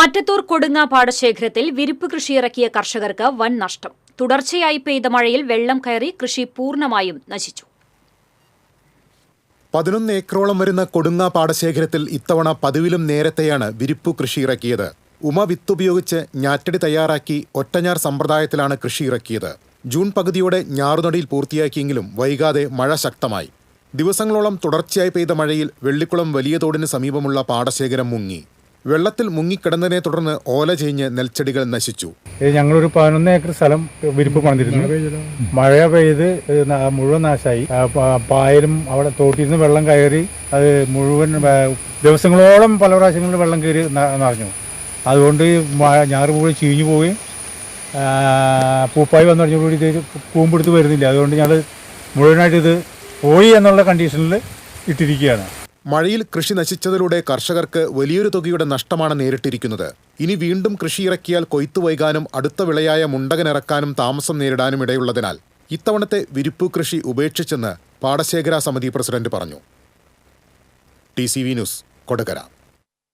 മറ്റത്തൂർ കൊടുങ്ങ പാടശേഖരത്തിൽ വിരിപ്പ് കൃഷിയിറക്കിയ കർഷകർക്ക് വൻ നഷ്ടം. തുടർച്ചയായി പെയ്ത മഴയിൽ വെള്ളം കയറി കൃഷി പൂർണമായും നശിച്ചു. പതിനൊന്ന് ഏക്കറോളം വരുന്ന കൊടുങ്ങ പാടശേഖരത്തിൽ ഇത്തവണ പതിവിലും നേരത്തെയാണ് വിരിപ്പ് കൃഷി ഇറക്കിയത് ഉമ വിത്തുപയോഗിച്ച് ഞാറ്റടി തയ്യാറാക്കി ഒറ്റഞ്ഞാർ സമ്പ്രദായത്തിലാണ് കൃഷി ഇറക്കിയത് ജൂൺ പകുതിയോടെ ഞാറുനടിയിൽ പൂർത്തിയാക്കിയെങ്കിലും വൈകാതെ മഴ ശക്തമായി. ദിവസങ്ങളോളം തുടർച്ചയായി പെയ്ത മഴയിൽ വെള്ളിക്കുളം വലിയ തോടിന് സമീപമുള്ള പാടശേഖരം മുങ്ങി. വെള്ളത്തിൽ മുങ്ങിക്കിടന്നതിനെ തുടർന്ന് ഓല ചെയ്ഞ്ഞ് നെൽച്ചെടികൾ നശിച്ചു. ഇത് ഞങ്ങളൊരു പതിനൊന്ന് ഏക്കർ സ്ഥലം വിരിപ്പ് പണിതിരുന്നു. മഴ പെയ്ത് മുഴുവൻ നാശമായി പായലും അവിടെ തോട്ടിൽ നിന്ന് വെള്ളം കയറി അത് മുഴുവൻ ദിവസങ്ങളോളം പല പ്രാവശ്യങ്ങളിൽ വെള്ളം കയറി നിറഞ്ഞു. അതുകൊണ്ട് ഞാറ് മുഴുവൻ ചീഞ്ഞു പോവുകയും പൂപ്പായി വന്നു കഴിഞ്ഞപ്പോൾ ഇത് കൂമ്പെടുത്ത് വരുന്നില്ല. അതുകൊണ്ട് ഞങ്ങൾ മുഴുവനായിട്ട് ഇത് പോയി എന്നുള്ള കണ്ടീഷനിൽ ഇട്ടിരിക്കുകയാണ്. മഴയിൽ കൃഷി നശിച്ചതിലൂടെ കർഷകർക്ക് വലിയൊരു തുകയുടെ നഷ്ടമാണ് നേരിട്ടിരിക്കുന്നത്. ഇനി വീണ്ടും കൃഷി ഇറക്കിയാൽ കൊയ്ത്തു വൈകാനും അടുത്ത വിളയായ മുണ്ടകൻ ഇറക്കാനും താമസം നേരിടാനും ഇടയുള്ളതിനാൽ ഇത്തവണത്തെ വിരിപ്പു കൃഷി ഉപേക്ഷിച്ചെന്ന് പാടശേഖര സമിതി പ്രസിഡന്റ് പറഞ്ഞു. T C V news Kodakara.